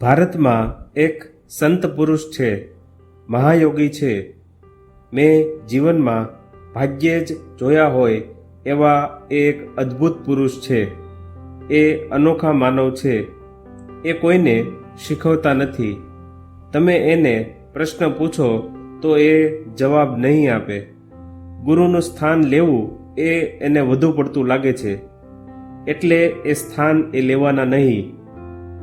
ભારતમાં એક સંત પુરુષ છે, મહાયોગી છે. મેં જીવનમાં ભાગ્યે જ જોયા હોય એવા એક અદ્ભુત પુરુષ છે. એ અનોખા માનવ છે. એ કોઈને શીખવતા નથી. તમે એને પ્રશ્ન પૂછો તો એ જવાબ નહીં આપે. ગુરુનું સ્થાન લેવું એ એને વધુ પડતું લાગે છે. એટલે એ સ્થાન એ લેવાના નહીં.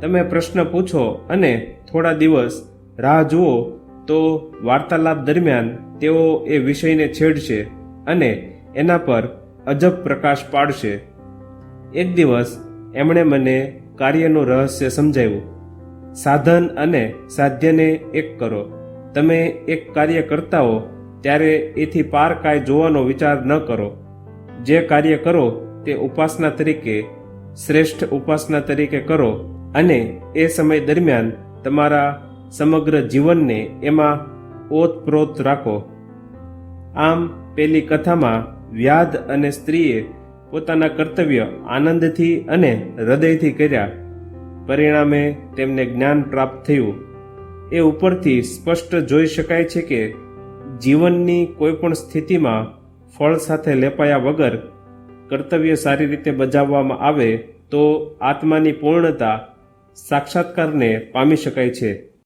તમે પ્રશ્ન પૂછો અને થોડા દિવસ રાહ જુઓ, તો વાર્તાલાપ દરમિયાન તેઓ એ વિષયને છેડશે અને એના પર અજબ પ્રકાશ પાડશે. એક દિવસ એમણે મને કાર્યનું રહસ્ય સમજાવ્યું. સાધન અને સાધ્યને એક કરો. તમે એક કાર્ય કરતા હો, ત્યારે એથી પાર કાંઈ જોવાનો વિચાર ન કરો. જે કાર્ય કરો તે ઉપાસના તરીકે, શ્રેષ્ઠ ઉપાસના તરીકે કરો. અને એ સમય દરમિયાન તમારા સમગ્ર જીવનને એમાં ઓતપ્રોત રાખો. આમ પેલી કથામાં વ્યાધ અને સ્ત્રીએ પોતાના કર્તવ્ય આનંદથી અને હૃદયથી કર્યા. પરિણામે તેમને જ્ઞાન પ્રાપ્ત થયું. એ ઉપરથી સ્પષ્ટ જોઈ શકાય છે કે જીવનની કોઈપણ સ્થિતિમાં ફળ સાથે લેપાયા વગર કર્તવ્ય સારી રીતે બજાવવામાં આવે તો આત્માની પૂર્ણતા સાક્ષાત્કારને પામી શકાય છે.